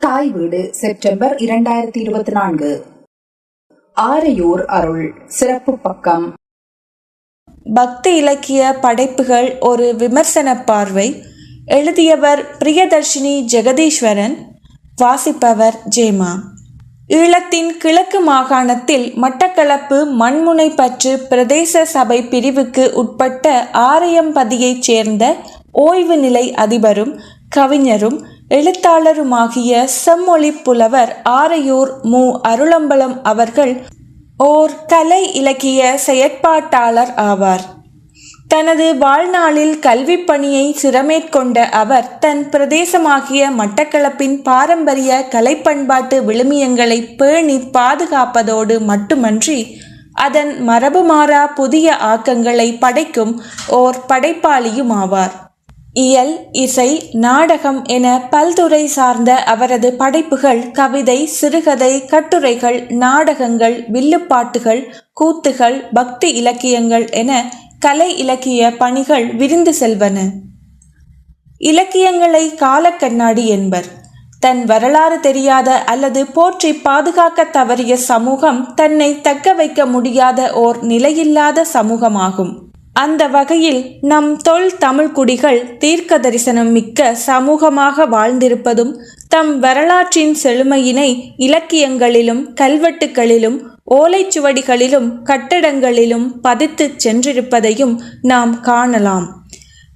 தாய் வீடு செப்டம்பர் இரண்டாயிரத்தி இருபத்தி நான்கு. ஆரையூர் அருள் சிறப்பு பக்கம். பக்தி இலக்கிய படைப்புகள் ஒரு விமர்சன பார்வை. எழுதியவர் பிரியதர்ஷினி ஜெகதீஸ்வரன் வாசிப்பவர் ஜேமா. ஈழத்தின் கிழக்கு மாகாணத்தில் மட்டக்களப்பு மண்முனைப்பற்று பிரதேச சபை பிரிவுக்கு உட்பட்ட ஆரையம்பதியைச் சேர்ந்த ஓய்வு நிலை அதிபரும் கவிஞரும் எழுத்தாளருமாகிய செம்மொழி புலவர் ஆரையூர் மு. அருளம்பலம் அவர்கள் ஓர் கலை இலக்கிய செயற்பாட்டாளர் ஆவார். தனது வாழ்நாளில் கல்விப் பணியை சிறமேற்கொண்ட அவர் தன் பிரதேசமாகிய மட்டக்களப்பின் பாரம்பரிய கலைப்பண்பாட்டு விழுமியங்களை பேணி பாதுகாப்பதோடு மட்டுமன்றி அதன் மரபுமாறா புதிய ஆக்கங்களை படைக்கும் ஓர் படைப்பாளியுமாவார் இயல் இசை நாடகம் என பல்துறை சார்ந்த அவரது படைப்புகள் கவிதை சிறுகதை கட்டுரைகள் நாடகங்கள் வில்லுப்பாட்டுகள் கூத்துகள் பக்தி இலக்கியங்கள் என கலை இலக்கிய பணிகள் விரிந்து செல்வன. இலக்கியங்களை காலக்கண்ணாடி என்பர். தன் வரலாறு தெரியாத அல்லது போற்றி பாதுகாக்க தவறிய சமூகம் தன்னை தக்க வைக்க முடியாத ஓர் நிலையில்லாத சமூகமாகும். அந்த வகையில் நம் தொல் தமிழ் குடிகள் தீர்க்க தரிசனம் மிக்க சமூகமாக வாழ்ந்திருப்பதும் தம் வரலாற்றின் செழுமையினை இலக்கியங்களிலும் கல்வெட்டுகளிலும் ஓலைச்சுவடிகளிலும் கட்டடங்களிலும் பதித்துச் சென்றிருப்பதையும் நாம் காணலாம்.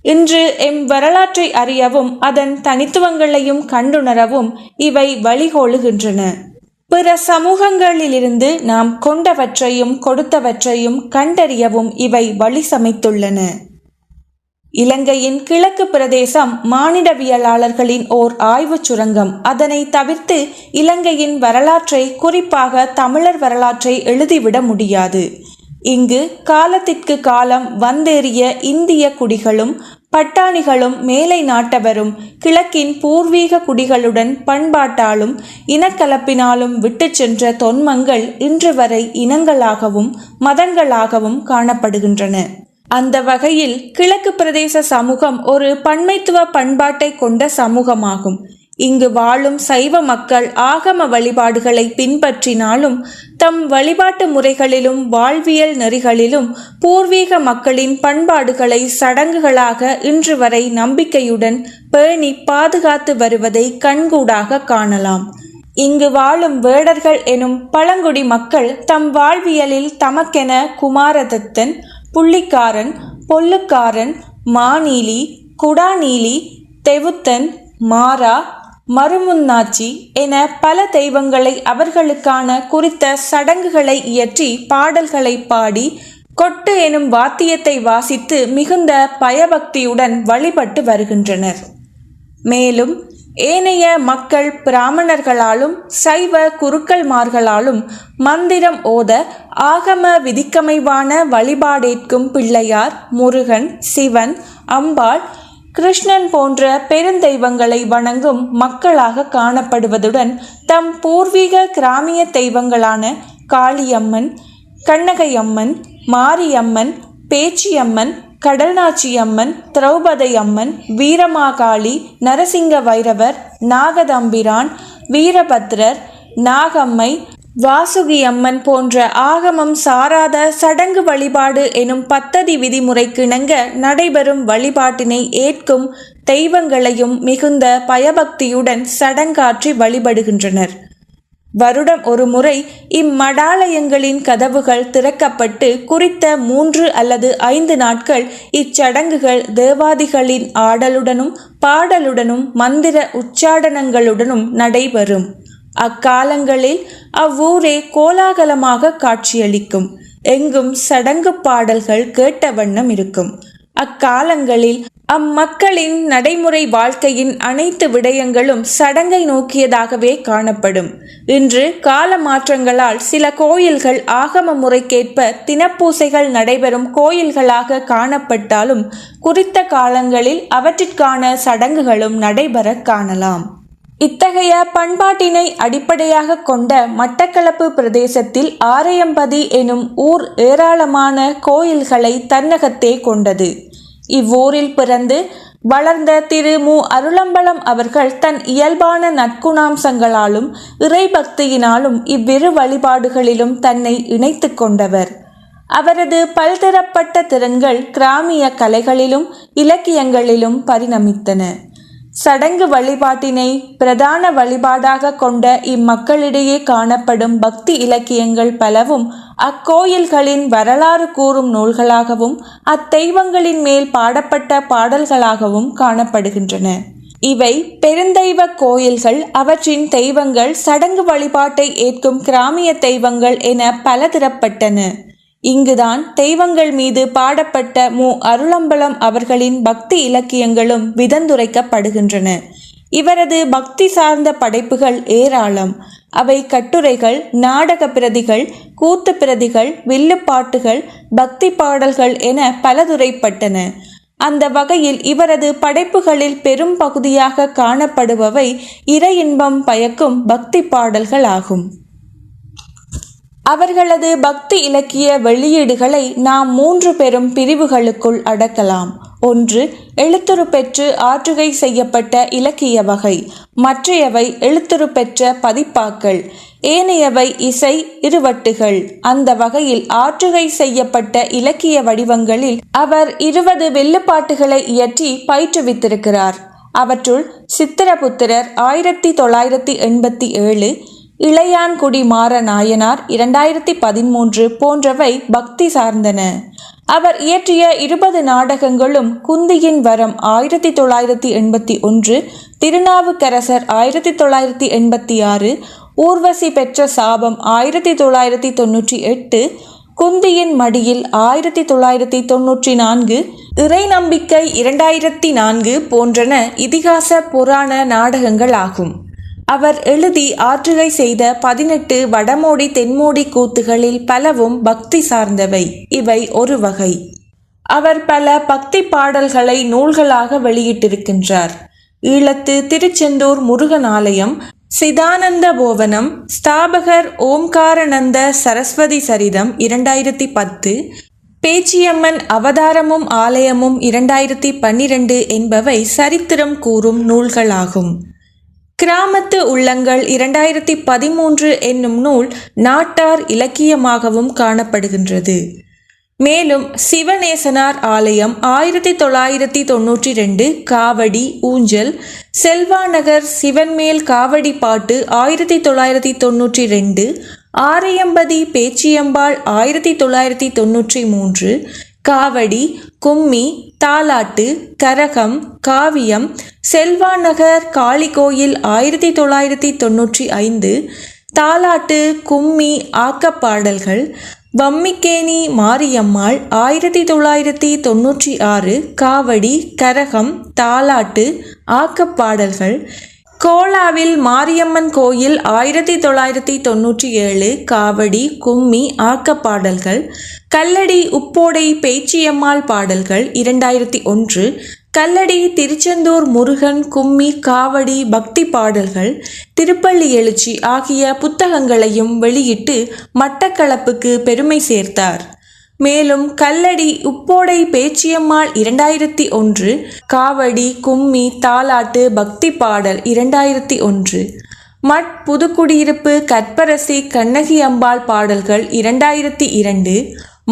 இன்று எம் வரலாற்றை அறியவும் அதன் தனித்துவங்களையும் கண்டுணரவும் இவை வழிகோலுகின்றன. பிற சமூகங்களிலிருந்து நாம் கொண்டவற்றையும் கொடுத்தவற்றையும் கண்டறியவும் இவை வழி சமைத்துள்ளன. இலங்கையின் கிழக்கு பிரதேசம் மானிடவியலாளர்களின் ஓர் ஆய்வுச் சுரங்கம். அதனை தவிர்த்து இலங்கையின் வரலாற்றை குறிப்பாக தமிழர் வரலாற்றை எழுதிவிட முடியாது. இங்கு காலத்திற்கு காலம் வந்தேறிய இந்திய குடிகளும் பட்டாணிகளும் மேலை நாட்டவரும் கிழக்கின் பூர்வீக குடிகளுடன் பண்பாட்டாலும் இனக்கலப்பினாலும் விட்டு சென்ற தொன்மங்கள் இன்று வரை இனங்களாகவும் மதங்களாகவும் காணப்படுகின்றன. அந்த வகையில் கிழக்கு பிரதேச சமூகம் ஒரு பன்மைத்துவ பண்பாட்டை கொண்ட சமூகமாகும். இங்கு வாழும் சைவ மக்கள் ஆகம வழிபாடுகளை பின்பற்றினாலும் தம் வழிபாட்டு முறைகளிலும் வாழ்வியல் நெறிகளிலும் பூர்வீக மக்களின் பண்பாடுகளை சடங்குகளாக இன்று வரை நம்பிக்கையுடன் பேணி பாதுகாத்து வருவதை கண்கூடாக காணலாம். இங்கு வாழும் வேடர்கள் எனும் பழங்குடி மக்கள் தம் வாழ்வியலில் தமக்கென குமாரதத்தன் புள்ளிக்காரன் பொல்லுக்காரன் மாநீலி குடாநீலி தெவுத்தன் மாறா மறுமுன்னாச்சி என பல தெய்வங்களை அவர்களுக்கான குறித்த சடங்குகளை இயற்றி பாடல்களை பாடி கொட்டு எனும் வாத்தியத்தை வாசித்து மிகுந்த பயபக்தியுடன் வழிபட்டு வருகின்றனர். மேலும் ஏனைய மக்கள் பிராமணர்களாலும் சைவ குருக்கள்மார்களாலும் மந்திரம் ஓத ஆகம விதிக்கமைவான வழிபாடேற்கும் பிள்ளையார் முருகன் சிவன் அம்பாள் கிருஷ்ணன் போன்ற பெருந்தெய்வங்களை வணங்கும் மக்களாக காணப்படுவதுடன் தம் பூர்வீக கிராமிய தெய்வங்களான காளியம்மன் கண்ணகையம்மன் மாரியம்மன் பேச்சியம்மன் கடல்நாச்சியம்மன் திரௌபதை அம்மன் வீரமாகாளி நரசிங்க வைரவர் நாகதம்பிரான் வீரபத்ரர் நாகம்மை வாசுகி அம்மன் போன்ற ஆகமம் சாராத சடங்கு வழிபாடு எனும் பத்ததி விதிமுறைக்கிணங்க நடைபெறும் வழிபாட்டினை ஏற்கும் தெய்வங்களையும் மிகுந்த பயபக்தியுடன் சடங்காற்றி வழிபடுகின்றனர். வருடம் ஒரு முறை இம்மடாலயங்களின் கதவுகள் திறக்கப்பட்டு குறித்த மூன்று அல்லது ஐந்து நாட்கள் இச்சடங்குகள் தேவாதிகளின் ஆடலுடனும் பாடலுடனும் மந்திர உச்சாடனங்களுடனும் நடைபெறும். அக்காலங்களில் அவ்வூரே கோலாகலமாக காட்சியளிக்கும். எங்கும் சடங்கு பாடல்கள் கேட்ட வண்ணம் இருக்கும். அக்காலங்களில் அம்மக்களின் நடைமுறை வாழ்க்கையின் அனைத்து விடயங்களும் சடங்கை நோக்கியதாகவே காணப்படும். இன்று கால மாற்றங்களால் சில கோயில்கள் ஆகம முறைக்கேற்ப தினப்பூசைகள் நடைபெறும் கோயில்களாக காணப்பட்டாலும் குறித்த காலங்களில் அவற்றிற்கான சடங்குகளும் நடைபெற காணலாம். இத்தகைய பண்பாட்டினை அடிப்படையாக கொண்ட மட்டக்களப்பு பிரதேசத்தில் ஆரையம்பதி எனும் ஊர் ஏராளமான கோயில்களை தன்னகத்தே கொண்டது. இவ்வூரில் பிறந்து வளர்ந்த திரு மு. அருளம்பலம் அவர்கள் தன் இயல்பான நற்குணாம்சங்களாலும் இறைபக்தியினாலும் இவ்விரு வழிபாடுகளிலும் தன்னை இணைத்து கொண்டவர். அவரது பல்தரப்பட்ட திறன்கள் கிராமிய கலைகளிலும் இலக்கியங்களிலும் பரிணமித்தன. சடங்கு வழிபாட்டினை பிரதான வழிபாடாக கொண்ட இம்மக்களிடையே காணப்படும் பக்தி இலக்கியங்கள் பலவும் அக்கோயில்களின் வரலாறு கூறும் நூல்களாகவும் அத்தெய்வங்களின் மேல் பாடப்பட்ட பாடல்களாகவும் காணப்படுகின்றன. இவை பெருந்தெய்வ கோயில்கள் அவற்றின் தெய்வங்கள் சடங்கு வழிபாட்டை ஏற்கும் கிராமிய தெய்வங்கள் என பல திறப்பட்டன இங்குதான் தெய்வங்கள் மீது பாடப்பட்ட மு அருளம்பலம் அவர்களின் பக்தி இலக்கியங்களும் விதந்துரைக்கப்படுகின்றன. இவரது பக்தி சார்ந்த படைப்புகள் ஏராளம். அவை கட்டுரைகள் நாடக பிரதிகள் கூத்து பிரதிகள் வில்லுப்பாட்டுகள் பக்தி பாடல்கள் என பலதுரைப்பட்டன. அந்த வகையில் இவரது படைப்புகளில் பெரும் பகுதியாக காணப்படுபவை இறை இன்பம் பயக்கும் பக்தி பாடல்கள் ஆகும் அவர்களது பக்தி இலக்கிய வெளியீடுகளை நாம் மூன்று பெரும் பிரிவுகளுக்குள் அடக்கலாம். ஒன்று எழுத்துரு பெற்று ஆற்றுகை செய்யப்பட்ட இலக்கிய வகை. மற்றையவை எழுத்துரு பெற்ற பதிப்பாக்கள். ஏனையவை இசை இருவட்டுகள். அந்த வகையில் ஆற்றுகை செய்யப்பட்ட இலக்கிய வடிவங்களில் அவர் இருபது வெள்ளுப்பாட்டுகளை இயற்றி பயிற்றுவித்திருக்கிறார். அவற்றுள் சித்திரபுத்திரர் ஆயிரத்தி தொள்ளாயிரத்தி எண்பத்தி ஏழு இளையான்குடி மாற நாயனார் இரண்டாயிரத்தி பதிமூன்று போன்றவை பக்தி சார்ந்தன. அவர் இயற்றிய இருபது நாடகங்களும் குந்தியின் வரம் ஆயிரத்தி தொள்ளாயிரத்தி எண்பத்தி ஒன்று திருநாவுக்கரசர் ஆயிரத்தி தொள்ளாயிரத்தி எண்பத்தி ஆறு ஊர்வசி பெற்ற சாபம் ஆயிரத்தி தொள்ளாயிரத்தி தொன்னூற்றி எட்டு குந்தியின் மடியில் ஆயிரத்தி தொள்ளாயிரத்தி தொன்னூற்றி நான்கு இறை நம்பிக்கை இரண்டாயிரத்தி நான்கு போன்றன இதிகாச புராண நாடகங்கள் ஆகும் அவர் எழுதி ஆற்றுகை செய்த பதினெட்டு வடமோடி தென்மோடி கூத்துகளில் பலவும் பக்தி சார்ந்தவை. இவை ஒரு வகை. அவர் பல பக்தி பாடல்களை நூல்களாக வெளியிட்டிருக்கின்றார். ஈழத்து திருச்செந்தூர் முருகன் ஆலயம் சிதானந்த போவனம் ஸ்தாபகர் ஓம்காரநந்த சரஸ்வதி சரிதம் இரண்டாயிரத்தி பத்து பேச்சியம்மன் அவதாரமும் ஆலயமும் இரண்டாயிரத்தி பன்னிரண்டு என்பவை சரித்திரம் கூறும் நூல்களாகும். கிராமத்து உள்ளங்கள் இரண்டாயிரத்தி பதிமூன்று என்னும் நூல் நாட்டார் இலக்கியமாகவும் காணப்படுகின்றது. மேலும் சிவநேசனார் ஆலயம் ஆயிரத்தி தொள்ளாயிரத்தி தொன்னூற்றி ரெண்டு காவடி ஊஞ்சல் செல்வாநகர் சிவன்மேல் காவடி பாட்டு ஆயிரத்தி தொள்ளாயிரத்தி தொன்னூற்றி ரெண்டு ஆரையம்பதி பேச்சியம்பாள் ஆயிரத்தி தொள்ளாயிரத்தி தொன்னூற்றி மூன்று காவடி கும்மி தாலாட்டு கரகம் காவியம் செல்வாநகர் காளி கோயில் ஆயிரத்தி தொள்ளாயிரத்தி தொன்னூற்றி ஐந்து தாலாட்டு கும்மி ஆக்கப்பாடல்கள் வம்மிக்கேணி மாரியம்மாள் ஆயிரத்தி தொள்ளாயிரத்தி தொன்னூற்றி ஆறு காவடி கரகம் தாலாட்டு ஆக்கப்பாடல்கள் கோலாவில் மாரியம்மன் கோயில் ஆயிரத்தி தொள்ளாயிரத்தி தொன்னூற்றி ஏழு காவடி கும்மி ஆக்கப்பாடல்கள் கல்லடி உப்போடை பேச்சியம்மாள் பாடல்கள் இரண்டாயிரத்தி ஒன்று கல்லடி திருச்செந்தூர் முருகன் கும்மி காவடி பக்தி பாடல்கள் திருப்பள்ளி எழுச்சி ஆகிய புத்தகங்களையும் வெளியிட்டு மட்டக்களப்புக்கு பெருமை சேர்த்தார். மேலும் கல்லடி உப்போடை பேச்சியம்மாள் இரண்டாயிரத்தி ஒன்று காவடி கும்மி தாலாட்டு பக்தி பாடல் இரண்டாயிரத்தி ஒன்று. மட் புதுக்குடியிருப்பு கற்பரசி கண்ணகி அம்பாள் பாடல்கள் இரண்டாயிரத்தி இரண்டு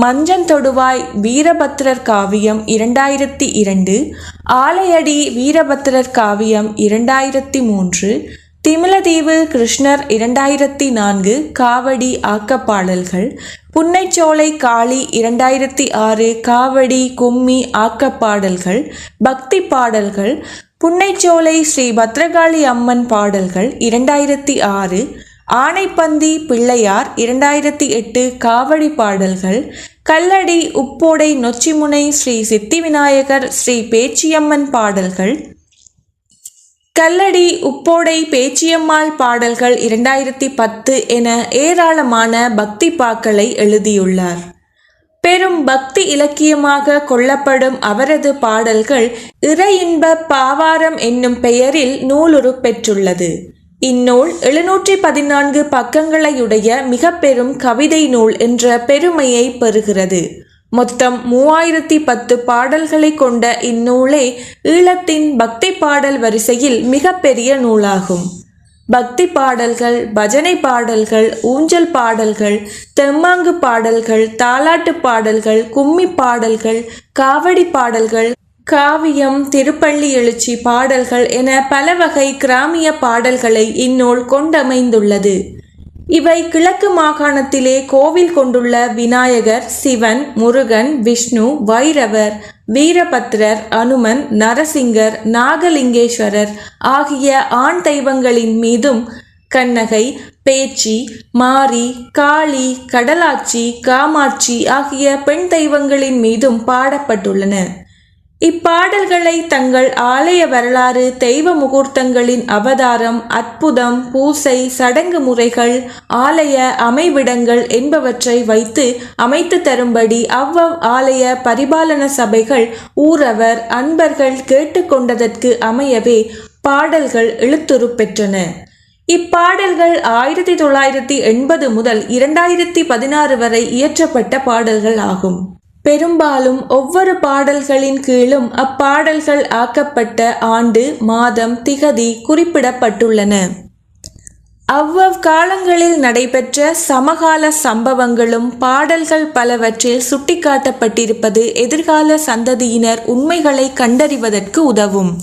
மஞ்சன் தொடுவாய் வீரபத்திரர் காவியம் இரண்டாயிரத்தி இரண்டு ஆலையடி வீரபத்திரர் காவியம் இரண்டாயிரத்தி மூன்று திமிலதீவு கிருஷ்ணர் இரண்டாயிரத்தி நான்கு காவடி ஆக்கப்பாடல்கள் புன்னைச்சோலை காளி இரண்டாயிரத்தி ஆறு காவடி கும்மி ஆக்கப்பாடல்கள் பக்தி பாடல்கள் புன்னைச்சோலை ஸ்ரீ பத்ரகாளி அம்மன் பாடல்கள் இரண்டாயிரத்தி ஆறு ஆனைப்பந்தி பிள்ளையார் இரண்டாயிரத்தி எட்டு காவடி பாடல்கள் கல்லடி உப்போடை நொச்சிமுனை ஸ்ரீ சித்தி விநாயகர் ஸ்ரீ பேச்சியம்மன் பாடல்கள் கல்லடி உப்போடை பேச்சியம்மாள் பாடல்கள் இரண்டாயிரத்தி பத்து என ஏராளமான பக்தி பாக்களை எழுதியுள்ளார். பெரும் பக்தி இலக்கியமாக கொள்ளப்படும் அவரது பாடல்கள் இறையின்ப பாவாரம் என்னும் பெயரில் நூலுரு பெற்றுள்ளது. இந்நூல் எழுநூற்றி பதினான்கு பக்கங்களையுடைய மிக பெரும் கவிதை நூல் என்ற பெருமையை பெறுகிறது. மொத்தம் மூவாயிரத்தி பத்து பாடல்களை கொண்ட இந்நூலே ஈழத்தின் பக்தி பாடல் வரிசையில் மிகப்பெரிய நூலாகும். பக்தி பாடல்கள் பஜனை பாடல்கள் ஊஞ்சல் பாடல்கள் தெம்மாங்கு பாடல்கள் தாலாட்டு பாடல்கள் கும்மி பாடல்கள் காவடி பாடல்கள் காவியம் திருப்பள்ளி எழுச்சி பாடல்கள் என பல வகை கிராமிய பாடல்களை இந்நூல் கொண்டமைந்துள்ளது. இவை கிழக்கு மாகாணத்திலே கோவில் கொண்டுள்ள விநாயகர் சிவன் முருகன் விஷ்ணு வைரவர் வீரபத்ரர் அனுமன் நரசிங்கர் நாகலிங்கேஸ்வரர் ஆகிய ஆண் தெய்வங்களின் மீதும் கண்ணகை பேச்சி மாரி காளி கடலாட்சி காமாட்சி ஆகிய பெண் தெய்வங்களின் மீதும் பாடப்பட்டுள்ளன. இப்பாடல்களை தங்கள் ஆலய வரலாறு தெய்வ முகூர்த்தங்களின் அவதாரம் அற்புதம் பூசை சடங்கு முறைகள் ஆலய அமைவிடங்கள் என்பவற்றை வைத்து அமைத்து தரும்படி அவ்வவ் ஆலய பரிபாலன சபைகள் ஊரவர் அன்பர்கள் கேட்டுக்கொண்டதற்கு அமையவே பாடல்கள் எழுத்துரு பெற்றன. இப்பாடல்கள் ஆயிரத்தி தொள்ளாயிரத்தி எண்பது முதல் இரண்டாயிரத்தி பதினாறு வரை இயற்றப்பட்ட பாடல்கள் ஆகும். பெரும்பாலும் ஒவ்வொரு பாடல்களின் கீழும் அப்பாடல்கள் ஆக்கப்பட்ட ஆண்டு மாதம் திகதி குறிப்பிடப்பட்டுள்ளன. அவ்வவ் காலங்களில் நடைபெற்ற சமகால சம்பவங்களும் பாடல்கள் பலவற்றில் சுட்டிக்காட்டப்பட்டிருப்பது எதிர்கால சந்ததியினர் உண்மைகளை கண்டறிவதற்கு உதவும்.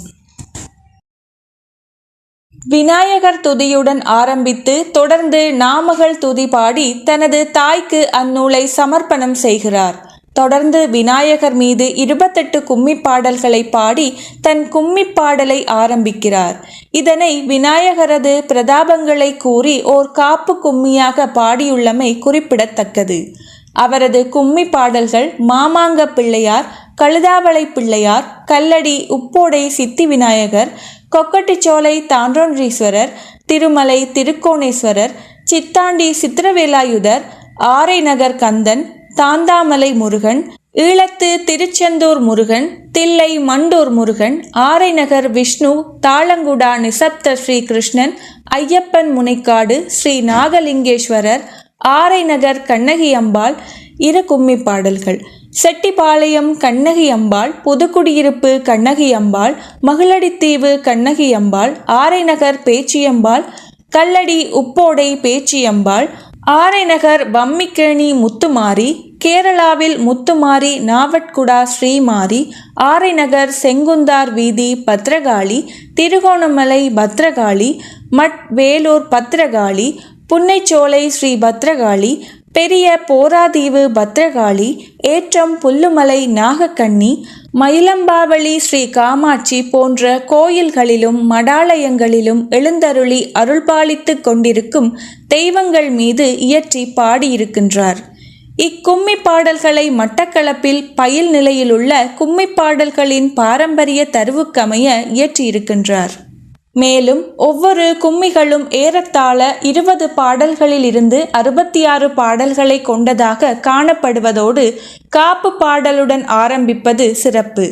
விநாயகர் துதியுடன் ஆரம்பித்து தொடர்ந்து நாமகள் துதி பாடி தனது தாய்க்கு அந்நூலை சமர்ப்பணம் செய்கிறார். தொடர்ந்து விநாயகர் மீது இருபத்தெட்டு கும்மி பாடல்களை பாடி தன் கும்மி பாடலை ஆரம்பிக்கிறார். இதனை விநாயகரது பிரதாபங்களை கூறி ஓர் காப்பு கும்மியாக பாடியுள்ளமை குறிப்பிடத்தக்கது. அவரது கும்மி பாடல்கள் மாமாங்க பிள்ளையார் கழுதாவளை பிள்ளையார் கல்லடி உப்போடை சித்தி விநாயகர் கொக்கட்டிச்சோலை தாண்டோன்றீஸ்வரர் திருமலை திருக்கோணேஸ்வரர் சித்தாண்டி சித்திரவேலாயுதர் ஆரைநகர் கந்தன் தாந்தாமலை முருகன் ஈழத்து திருச்செந்தூர் முருகன் தில்லை மண்டூர் முருகன் ஆரைநகர் விஷ்ணு தாளங்குடா நிசப்த ஸ்ரீ கிருஷ்ணன் ஐயப்பன் முனைக்காடு ஸ்ரீ நாகலிங்கேஸ்வரர் ஆரைநகர் கண்ணகி அம்பாள் இரு கும்மி பாடல்கள் செட்டிபாளையம் கண்ணகி அம்பாள் புதுக்குடியிருப்பு கண்ணகி அம்பாள் மகிழடித்தீவு கண்ணகி அம்பாள் ஆரைநகர் பேச்சியம்பாள் கல்லடி உப்போடை பேச்சியம்பாள் ஆரைநகர் வம்மிக்கேணி முத்துமாரி கேரளாவில் முத்துமாரி நாவட்குடா ஸ்ரீமாரி ஆரைநகர் செங்குந்தார் வீதி பத்ரகாளி திருகோணமலை பத்ரகாளி மட் வேலூர் பத்ரகாளி புன்னைச்சோலை ஸ்ரீ பத்ரகாளி பெரிய போராதீவு பத்ரகாளி ஏற்றம் புல்லுமலை நாகக்கண்ணி மயிலம்பாவளி ஸ்ரீ காமாட்சி போன்ற கோயில்களிலும் மடாலயங்களிலும் எழுந்தருளி அருள்பாலித்து கொண்டிருக்கும் தெய்வங்கள் மீது இயற்றி பாடியிருக்கின்றார். இக்கும்மி பாடல்களை மட்டக்களப்பில் பயில் நிலையிலுள்ள கும்மி பாடல்களின் பாரம்பரிய தருவுக்கமைய இயற்றியிருக்கின்றார். மேலும் ஒவ்வொரு கும்மிகளும் ஏறத்தாழ இருபது பாடல்களிலிருந்து அறுபத்தி ஆறு பாடல்களை கொண்டதாக காணப்படுவதோடு காப்பு பாடலுடன் ஆரம்பிப்பது சிறப்பு.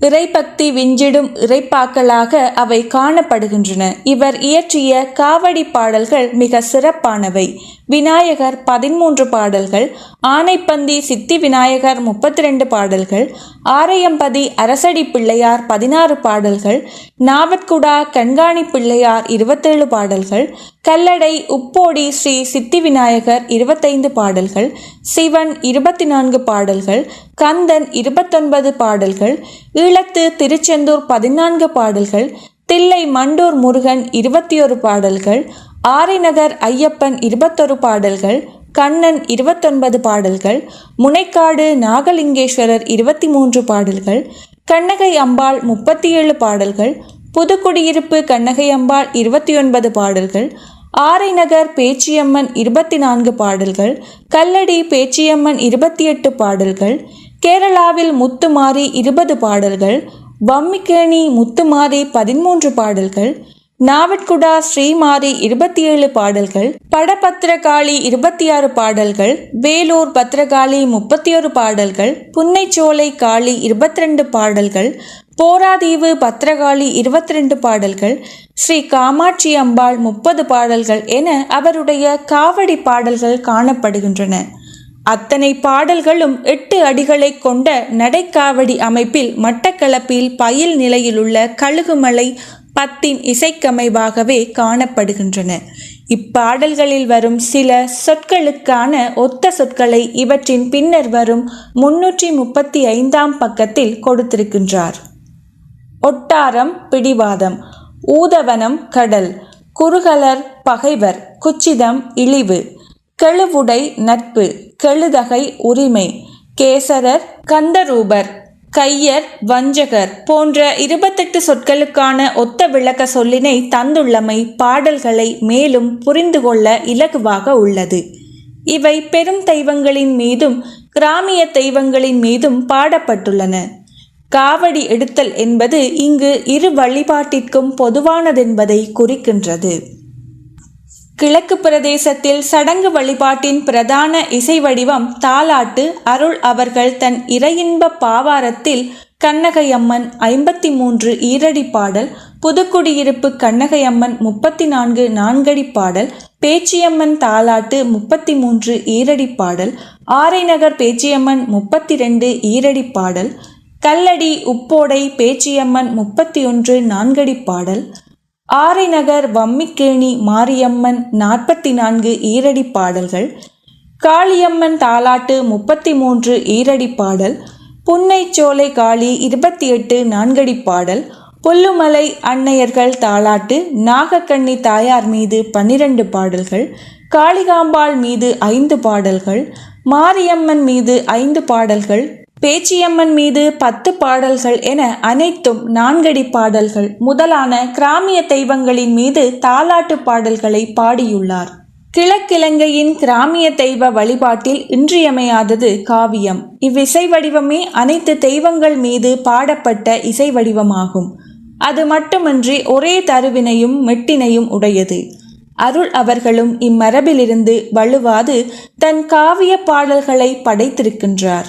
இறைபக்தி விஞ்சிடும் இறைப்பாக்களாக அவை காணப்படுகின்றன. இவர் இயற்றிய காவடி பாடல்கள் மிக சிறப்பானவை. விநாயகர் பதிமூன்று பாடல்கள் ஆனைப்பந்தி சித்தி விநாயகர் முப்பத்தி ரெண்டு பாடல்கள் ஆரையம்பதி அரசடி பிள்ளையார் பதினாறு பாடல்கள் நாவட்குடா கண்காணி பிள்ளையார் இருபத்தேழு பாடல்கள் கல்லடை உப்போடி ஸ்ரீ சித்தி விநாயகர் இருபத்தைந்து பாடல்கள் சிவன் இருபத்தி நான்கு பாடல்கள் கந்தன் இருபத்தொன்பது பாடல்கள் ஈழத்து திருச்செந்தூர் பதினான்கு பாடல்கள் தில்லை மண்டூர் முருகன் இருபத்தி ஒரு பாடல்கள் ஆரைநகர் ஐயப்பன் இருபத்தொரு பாடல்கள் கண்ணன் இருபத்தொன்பது பாடல்கள் முனைக்காடு நாகலிங்கேஸ்வரர் இருபத்தி மூன்று பாடல்கள் கண்ணகை அம்பாள் முப்பத்தி ஏழு பாடல்கள் புதுக்குடியிருப்பு கண்ணகை அம்பாள் இருபத்தி ஒன்பது பாடல்கள் ஆரைநகர் பேச்சியம்மன் இருபத்தி நான்கு பாடல்கள் கல்லடி பேச்சியம்மன் இருபத்தி எட்டு பாடல்கள் கேரளாவில் முத்துமாரி இருபது பாடல்கள் வம்மிக்கேணி முத்துமாரி பதிமூன்று பாடல்கள் நாவட்குடா ஸ்ரீமாரி இருபத்தி ஏழு பாடல்கள் படபத்திரகாளி இருபத்தி ஆறு பாடல்கள் வேலூர் பத்திரகாளி முப்பத்தி ஒரு பாடல்கள் புன்னைச்சோலை காளி இருபத்தி ரெண்டு பாடல்கள் போராதீவு பத்திரகாளி இருபத்தி ரெண்டு பாடல்கள் ஸ்ரீ காமாட்சி அம்பாள் முப்பது பாடல்கள் என அவருடைய காவடி பாடல்கள் காணப்படுகின்றன. அத்தனை பாடல்களும் எட்டு அடிகளை கொண்ட நடைக்காவடி அமைப்பில் மட்டக்களப்பில் பயில் நிலையிலுள்ள கழுகுமலை பத்தின் இசைக்கமைவாகவே காணப்படுகின்றன. இப்பாடல்களில் வரும் சில சொற்களுக்கான ஒத்த சொற்களை இவற்றின் பின்னர் வரும் முன்னூற்றி முப்பத்தி ஐந்தாம் பக்கத்தில் கொடுத்திருக்கின்றார். ஒட்டாரம் பிடிவாதம் ஊதவனம் கடல் குறுகலர் பகைவர் குச்சிதம் இழிவு கெழுவுடை நட்பு கெழுதகை உரிமை கேசரர் கந்தரூபர் கையர் வஞ்சகர் போன்ற இருபத்தெட்டு சொற்களுக்கான ஒத்த விளக்க சொல்லினை தந்துள்ளமை பாடல்களை மேலும் புரிந்து கொள்ள இலகுவாக உள்ளது. இவை பெரும் தெய்வங்களின் மீதும் கிராமிய தெய்வங்களின் மீதும் பாடப்பட்டுள்ளன. காவடி எடுத்தல் என்பது இங்கு இரு வழிபாட்டிற்கும் பொதுவானதென்பதை குறிக்கின்றது. கிழக்கு பிரதேசத்தில் சடங்கு வழிபாட்டின் பிரதான இசை வடிவம் தாலாட்டு அருள் அவர்கள் தன் இறையின்ப பாவாரத்தில் கண்ணகையம்மன் ஐம்பத்தி மூன்று ஈரடி பாடல் புதுக்குடியிருப்பு கண்ணகையம்மன் முப்பத்தி நான்கு நான்கடி பாடல் பேச்சியம்மன் தாலாட்டு முப்பத்தி மூன்று ஈரடி பாடல் ஆரைநகர் பேச்சியம்மன் முப்பத்தி ரெண்டு ஈரடி பாடல் கல்லடி உப்போடை பேச்சியம்மன் முப்பத்தி ஒன்று நான்கடி பாடல் ஆரிநகர் வம்மிக்கேணி மாரியம்மன் நாற்பத்தி நான்கு ஈரடி பாடல்கள் காளியம்மன் தாலாட்டு முப்பத்தி மூன்று ஈரடி பாடல் புன்னைச்சோலை காளி இருபத்தி எட்டு நான்கடி பாடல் புல்லுமலை அன்னையர்கள் தாலாட்டு நாகக்கண்ணி தாயார் மீது பன்னிரண்டு பாடல்கள் காளிகாம்பாள் மீது ஐந்து பாடல்கள் மாரியம்மன் மீது ஐந்து பாடல்கள் பேச்சியம்மன் மீது பத்து பாடல்கள் என அனைத்தும் நான்கடி பாடல்கள். முதலான கிராமிய தெய்வங்களின் மீது தாலாட்டு பாடல்களை பாடியுள்ளார். கிழக்கிழங்கையின் கிராமிய தெய்வ வழிபாட்டில் இன்றியமையாதது காவியம். இவ்விசை வடிவமே அனைத்து தெய்வங்கள் மீது பாடப்பட்ட இசை வடிவமாகும் அது மட்டுமன்றி ஒரே தருவினையும் மெட்டினையும் உடையது. அருள் அவர்களும் இம்மரபிலிருந்து வலுவாது தன் காவிய பாடல்களை படைத்திருக்கின்றார்.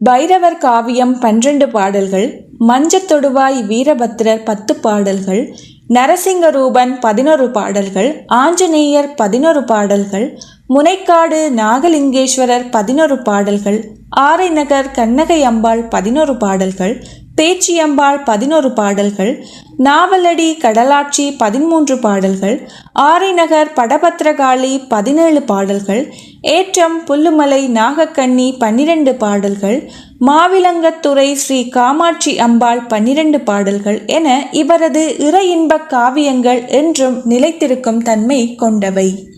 பைரவர் காவியம் பன்னிரண்டு பாடல்கள் மஞ்சத்தொடுவாய் வீரபத்ரர் பத்து பாடல்கள் நரசிங்கரூபன் பதினொரு பாடல்கள் ஆஞ்சநேயர் பதினொரு பாடல்கள் முனைக்காடு நாகலிங்கேஸ்வரர் பதினொரு பாடல்கள் ஆரைநகர் கண்ணகை அம்பாள் பதினொரு பாடல்கள் பேச்சியம்பாள் பதினொரு பாடல்கள் நாவலடி கடலாட்சி பதிமூன்று பாடல்கள் ஆரைநகர் படபத்திரகாளி பதினேழு பாடல்கள் ஏற்றம் புல்லுமலை நாகக்கண்ணி பன்னிரண்டு பாடல்கள் மாவிலங்கத்துறை ஸ்ரீ காமாட்சி அம்பாள் பன்னிரண்டு பாடல்கள் என இவரது இறையின்பக் இன்பக் காவியங்கள் என்றும் நிலைத்திருக்கும் தன்மை கொண்டவை.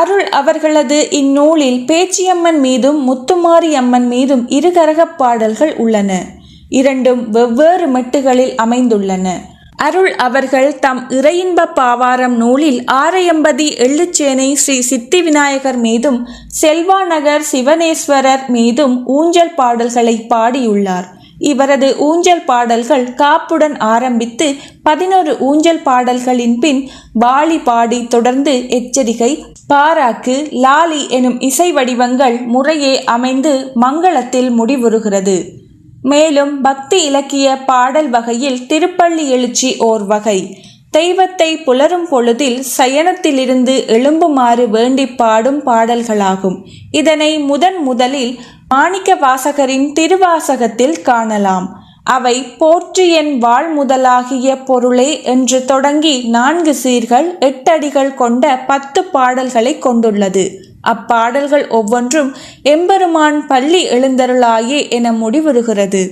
அருள் அவர்களது இந்நூலில் பேச்சியம்மன் மீதும் முத்துமாரி அம்மன் மீதும் இருகரகப் பாடல்கள் உள்ளன. இரண்டும் வெவ்வேறு மெட்டுகளில் அமைந்துள்ளன. அருள் அவர்கள் தம் இறையின்ப பாவாரம் நூலில் ஆரையம்பதி எள்ளுச்சேனை ஸ்ரீ சித்தி விநாயகர் மீதும் செல்வாநகர் சிவனேஸ்வரர் மீதும் ஊஞ்சல் பாடல்களை பாடியுள்ளார். இவரது ஊஞ்சல் பாடல்கள் காப்புடன் ஆரம்பித்து பதினோரு ஊஞ்சல் பாடல்களின் பின் வாளி பாடி தொடர்ந்து எச்சரிக்கை பாராக்கு லாலி எனும் இசை வடிவங்கள் முறையே அமைந்து மங்களத்தில் முடிவுறுகிறது. மேலும் பக்தி இலக்கிய பாடல் வகையில் திருப்பள்ளி எழுச்சி ஓர் வகை. தெய்வத்தை புலரும் பொழுதில் சயனத்திலிருந்து எழும்புமாறு வேண்டி பாடும் பாடல்களாகும். இதனை முதன் முதலில் மாணிக்க வாசகரின் திருவாசகத்தில் காணலாம். அவை போற்று என் வாழ் முதலாகிய பொருளே என்று தொடங்கி நான்கு சீர்கள் எட்டடிகள் கொண்ட பத்து பாடல்களை கொண்டுள்ளது. அப்பாடல்கள் ஒவ்வொன்றும் எம்பெருமான் பள்ளி எழுந்தருளாயே என முடிவுறுகிறது.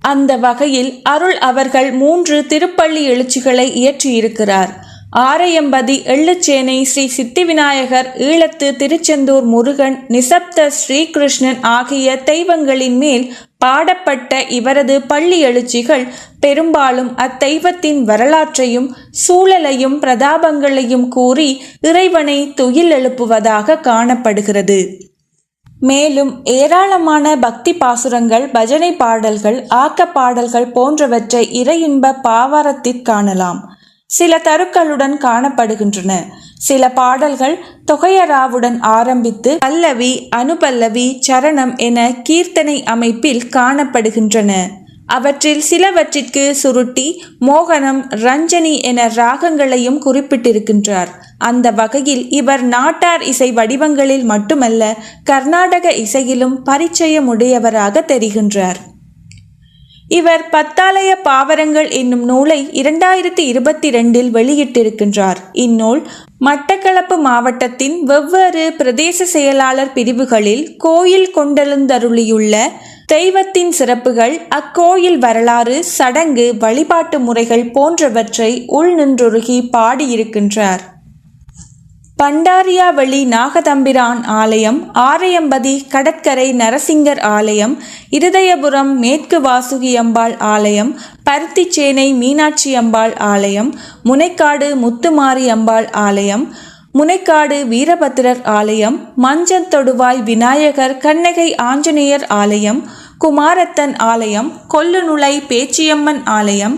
அந்த வகையில் அருள் அவர்கள் மூன்று திருப்பள்ளி எழுச்சிகளை இயற்றியிருக்கிறார். ஆரையம்பதி எள்ளுச்சேனை ஸ்ரீ சித்தி விநாயகர் ஈழத்து திருச்செந்தூர் முருகன் நிசப்த ஸ்ரீகிருஷ்ணன் ஆகிய தெய்வங்களின் மேல் பாடப்பட்ட இவரது பள்ளி எழுச்சிகள் பெரும்பாலும் அத்தெய்வத்தின் வரலாற்றையும் சூழலையும் பிரதாபங்களையும் கூறி இறைவனை துயில் எழுப்புவதாக காணப்படுகிறது. மேலும் ஏராளமான பக்தி பாசுரங்கள் பஜனை பாடல்கள் ஆக்க பாடல்கள் போன்றவற்றை இறையின்ப பாவாரத்தில் காணலாம். சில தருக்களுடன் காணப்படுகின்றன. சில பாடல்கள் தொகையராவுடன் ஆரம்பித்து பல்லவி அனுபல்லவி சரணம் என கீர்த்தனை அமைப்பில் காணப்படுகின்றன. அவற்றில் சிலவற்றிற்கு சுருட்டி மோகனம் ரஞ்சனி என ராகங்களையும் குறிப்பிட்டிருக்கின்றார். அந்த வகையில் இவர் நாட்டார் இசை வடிவங்களில் மட்டுமல்ல கர்நாடக இசையிலும் பரிச்சயமுடையவராக தெரிகின்றார். இவர் பத்தாலய பாவரங்கள் என்னும் நூலை இரண்டாயிரத்தி இருபத்தி ரெண்டில் வெளியிட்டிருக்கின்றார். இந்நூல் மட்டக்களப்பு மாவட்டத்தின் வெவ்வேறு பிரதேச செயலாளர் பிரிவுகளில் கோயில் கொண்டெழுந்தருளியுள்ள தெய்வத்தின் சிறப்புகள் அக்கோயில் வரலாறு சடங்கு வழிபாட்டு முறைகள் போன்றவற்றை உள்நின்றுருகி பாடியிருக்கின்றார். பண்டாரியாவளி நாகதம்பிரான் ஆலயம் ஆரையம்பதி கடற்கரை நரசிங்கர் ஆலயம் இருதயபுரம் மேற்கு வாசுகி அம்பாள் ஆலயம் பருத்திச்சேனை மீனாட்சி அம்பாள் ஆலயம் முனைக்காடு முத்துமாரி அம்பாள் ஆலயம் முனைக்காடு வீரபத்திரர் ஆலயம் மஞ்சந்தொடுவாய் விநாயகர் கண்ணகை ஆஞ்சநேயர் ஆலயம் குமாரத்தன் ஆலயம் கொல்லுநுழை பேச்சியம்மன் ஆலயம்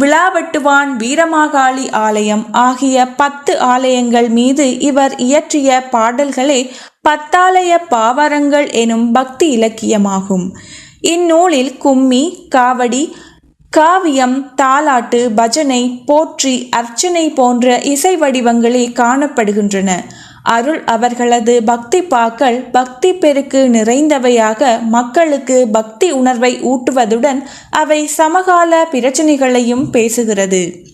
விழாவட்டுவான் வீரமாகாளி ஆலயம் ஆகிய பத்து ஆலயங்கள் மீது இவர் இயற்றிய பாடல்களே பத்தாலய பாவரங்கள் எனும் பக்தி இலக்கியமாகும். இந்நூலில் கும்மி காவடி காவியம் தாலாட்டு பஜனை போற்றி அர்ச்சனை போன்ற இசை வடிவங்களே காணப்படுகின்றன. அருள் அவர்களது பக்தி பாக்கள் பக்தி பெருக்கு நிறைந்தவையாக மக்களுக்கு பக்தி உணர்வை ஊட்டுவதுடன் அவை சமகால பிரச்சனைகளையும் பேசுகிறது.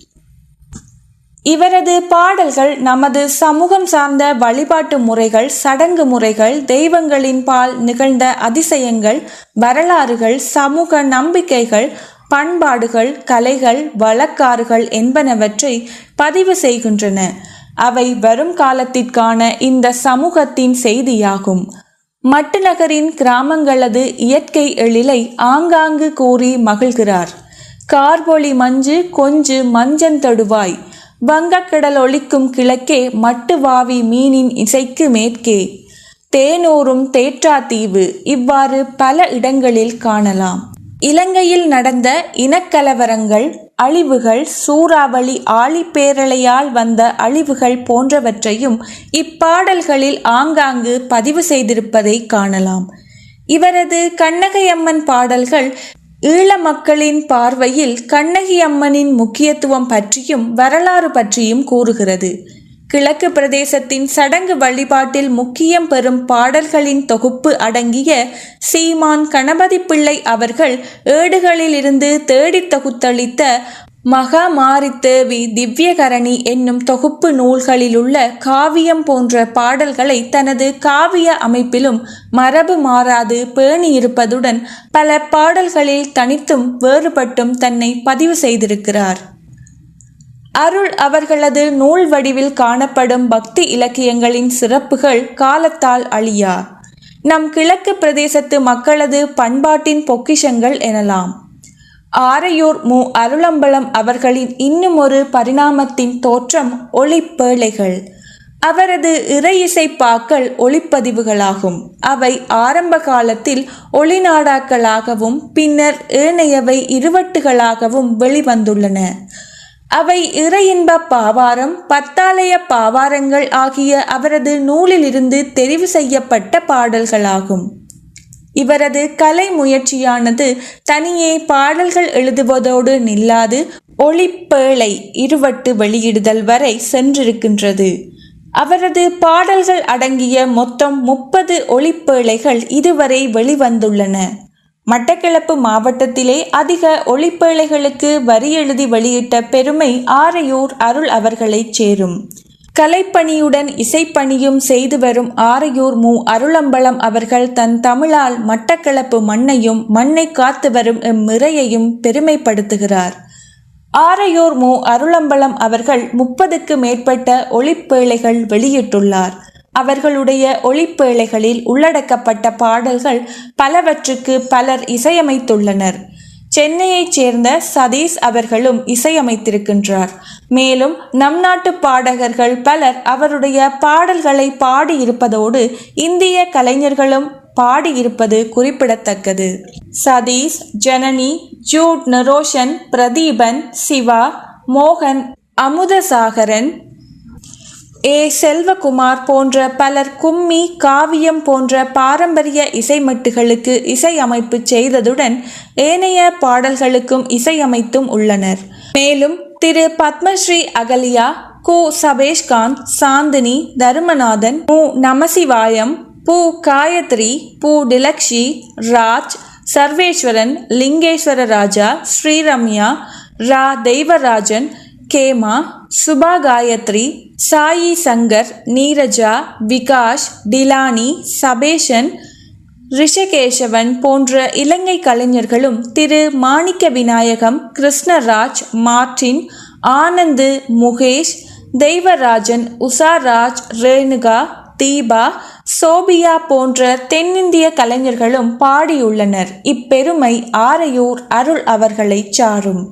இவரது பாடல்கள் நமது சமூகம் சார்ந்த வழிபாட்டு முறைகள் சடங்கு முறைகள் தெய்வங்களின் பால் நிகழ்ந்த அதிசயங்கள் வரலாறுகள் சமூக நம்பிக்கைகள் பண்பாடுகள் கலைகள் வழக்காறுகள் என்பனவற்றை பதிவு செய்கின்றன. அவை வரும் காலத்திற்கான இந்த சமூகத்தின் செய்தியாகும். மட்டுநகரின் கிராமங்களது இயற்கை எழிலை ஆங்காங்கு கூறி மகிழ்கிறார். கார்பொளி மஞ்சு கொஞ்சு மஞ்சந்தடுவாய் வங்கக்கடல் ஒழிக்கும் கிழக்கே மட்டுவாவி மீனின் இசைக்கு மேற்கே. தேனூரும் தேற்றாத்தீவு இவ்வாறு பல இடங்களில் காணலாம். இலங்கையில் நடந்த இனக்கலவரங்கள் அழிவுகள் சூறாவளி ஆழிப்பேரலையால் வந்த அழிவுகள் போன்றவற்றையும் இப்பாடல்களில் ஆங்காங்கு பதிவு செய்திருப்பதை காணலாம். இவரது கண்ணகையம்மன் பாடல்கள் ஈழ மக்களின் பார்வையில் கண்ணகி அம்மனின் முக்கியத்துவம் பற்றியும் வரலாறு பற்றியும் கூறுகிறது. கிழக்கு பிரதேசத்தின் சடங்கு வழிபாட்டில் முக்கியம் பெறும் பாடல்களின் தொகுப்பு அடங்கிய சீமான் கணபதி பிள்ளை அவர்கள் ஏடுகளிலிருந்து தேடித் தொகுத்தளித்த மகாமாரித்தேவி திவ்யகரணி என்னும் தொகுப்பு நூல்களிலுள்ள காவியம் போன்ற பாடல்களை தனது காவிய அமைப்பிலும் மரபு மாறாது பேணியிருப்பதுடன் பல பாடல்களில் தனித்தும் வேறுபட்டும் தன்னை பதிவு செய்திருக்கிறார். அருள் அவர்களது நூல் வடிவில் காணப்படும் பக்தி இலக்கியங்களின் சிறப்புகள் காலத்தால் அழியா. நம் கிழக்கு பிரதேசத்து மக்களது பண்பாட்டின் பொக்கிஷங்கள் எனலாம். ஆரையூர் மு. அருளம்பலம் அவர்களின் இன்னும் ஒரு பரிணாமத்தின் தோற்றம் ஒளிப்பேழைகள் அவரது இறை இசைப்பாக்கள் ஒளிப்பதிவுகளாகும். அவை ஆரம்ப காலத்தில் ஒளிநாடாக்களாகவும் பின்னர் ஏனையவை இருவட்டுகளாகவும் வெளிவந்துள்ளன. அவை இறையின்ப பாவாரம் பத்தாலய பாவாரங்கள் ஆகிய அவரது நூலிலிருந்து தெரிவு செய்யப்பட்ட பாடல்களாகும். இவரது கலை முயற்சியானது தனியே பாடல்கள் எழுதுவதோடு நில்லாது ஒளிப்பேழை இருவட்டு வெளியிடுதல் வரை சென்றிருக்கின்றது. அவரது பாடல்கள் அடங்கிய மொத்தம் முப்பது ஒளிப்பேழைகள் இதுவரை வெளிவந்துள்ளன. மட்டக்களப்பு மாவட்டத்திலே அதிக ஒளிப்பேழைகளுக்கு வரி எழுதி வெளியிட்ட பெருமை ஆரையூர் அருள் அவர்களைச் சேரும். கலைப்பணியுடன் இசைப்பணியும் செய்து வரும் ஆரையூர் மு. அருளம்பலம் அவர்கள் தன் தமிழால் மட்டக்களப்பு மண்ணையும் மண்ணை காத்து வரும் எம்மிறையையும் பெருமைப்படுத்துகிறார். ஆரையூர் மு. அருளம்பலம் அவர்கள் முப்பதுக்கு மேற்பட்ட ஒளிப்பேழைகள் வெளியிட்டுள்ளார். அவர்களுடைய ஒளிப்பேழைகளில் உள்ளடக்கப்பட்ட பாடல்கள் பலவற்றுக்கு பலர் இசையமைத்துள்ளனர். சென்னையைச் சேர்ந்த சதீஷ் அவர்களும் இசையமைத்திருக்கின்றார். மேலும் நம் நாட்டு பாடகர்கள் பலர் அவருடைய பாடல்களை பாடியிருப்பதோடு இந்திய கலைஞர்களும் பாடியிருப்பது குறிப்பிடத்தக்கது. சதீஷ் ஜனனி ஜூட் நரோஷன் பிரதீபன் சிவா மோகன் அமுதசாகரன் ஏ செல்வகுமார் போன்ற பலர் கும்மி காவியம் போன்ற பாரம்பரிய இசைமட்டுகளுக்கு இசையமைப்பு செய்ததுடன் ஏனைய பாடல்களுக்கும் இசையமைத்தும் உள்ளனர். மேலும் திரு பத்மஸ்ரீ அகலியா கு. சபேஷ்காந்த் சாந்தினி தருமநாதன் மு. நமசிவாயம் பு. காயத்ரி பு. டிலக்ஷி ராஜ் சர்வேஸ்வரன் லிங்கேஸ்வர ராஜா ஸ்ரீரம்யா ரா. தெய்வராஜன் கேமா சுபா காயத்ரி சாயி சங்கர் நீரஜா விகாஷ் டிலானி சபேஷன் ரிஷகேஷவன் போன்ற இலங்கை கலைஞர்களும் திரு. மாணிக்க விநாயகம் கிருஷ்ணராஜ் மார்டின் ஆனந்து முகேஷ் தெய்வராஜன் உஷாராஜ் ரேணுகா தீபா சோபியா போன்ற தென்னிந்திய கலைஞர்களும் பாடியுள்ளனர். இப்பெருமை ஆரையூர் அருள் அவர்களை சாரும்.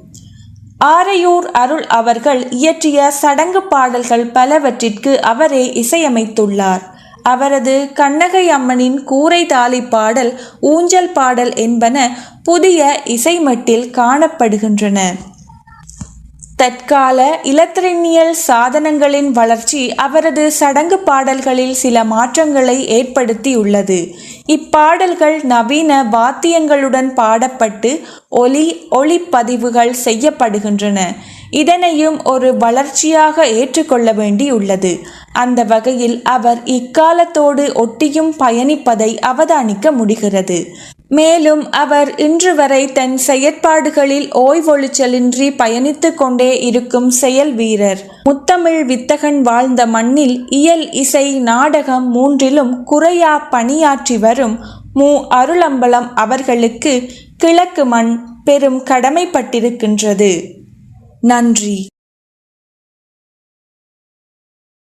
ஆரையூர் அருள் அவர்கள் இயற்றிய சடங்கு பாடல்கள் பலவற்றிற்கு அவரே இசையமைத்துள்ளார். அவரது கண்ணகை அம்மனின் கூரை தாலி பாடல் ஊஞ்சல் பாடல் என்பன புதிய இசைமட்டில் காணப்படுகின்றன. தற்கால இலத்திரனியல் சாதனங்களின் வளர்ச்சி அவரது சடங்கு பாடல்களில் சில மாற்றங்களை ஏற்படுத்தியுள்ளது. இப்பாடல்கள் நவீன வாத்தியங்களுடன் பாடப்பட்டு ஒலி ஒளிப்பதிவுகள் செய்யப்படுகின்றன. இதனையும் ஒரு வளர்ச்சியாக ஏற்றுக்கொள்ள வேண்டியுள்ளது. அந்த வகையில் அவர் இக்காலத்தோடு ஒட்டியும் பயணிப்பதை அவதானிக்க முடிகிறது. மேலும் அவர் இன்று வரை தன் செயற்பாடுகளில் ஓய்வொழிச்சலின்றி பயணித்து கொண்டே இருக்கும் செயல் வீரர். முத்தமிழ் வித்தகன் வாழ்ந்த மண்ணில் இயல் இசை நாடகம் மூன்றிலும் குறையா பணியாற்றி வரும் மு. அருளம்பலம் அவர்களுக்கு கிழக்கு மண் பெரும் கடமைப்பட்டிருக்கின்றது. நன்றி.